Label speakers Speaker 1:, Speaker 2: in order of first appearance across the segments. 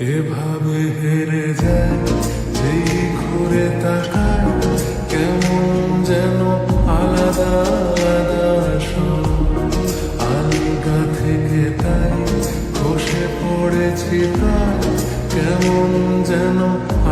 Speaker 1: এভাবে হেরে যায়, যেই ঘুরে তাকায়, কেমন যেন আলাদা আলাদা। আলগা থেকে তাই খসে পড়েছি কেমন যেন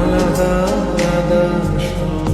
Speaker 1: আলাদা আলাদা সব।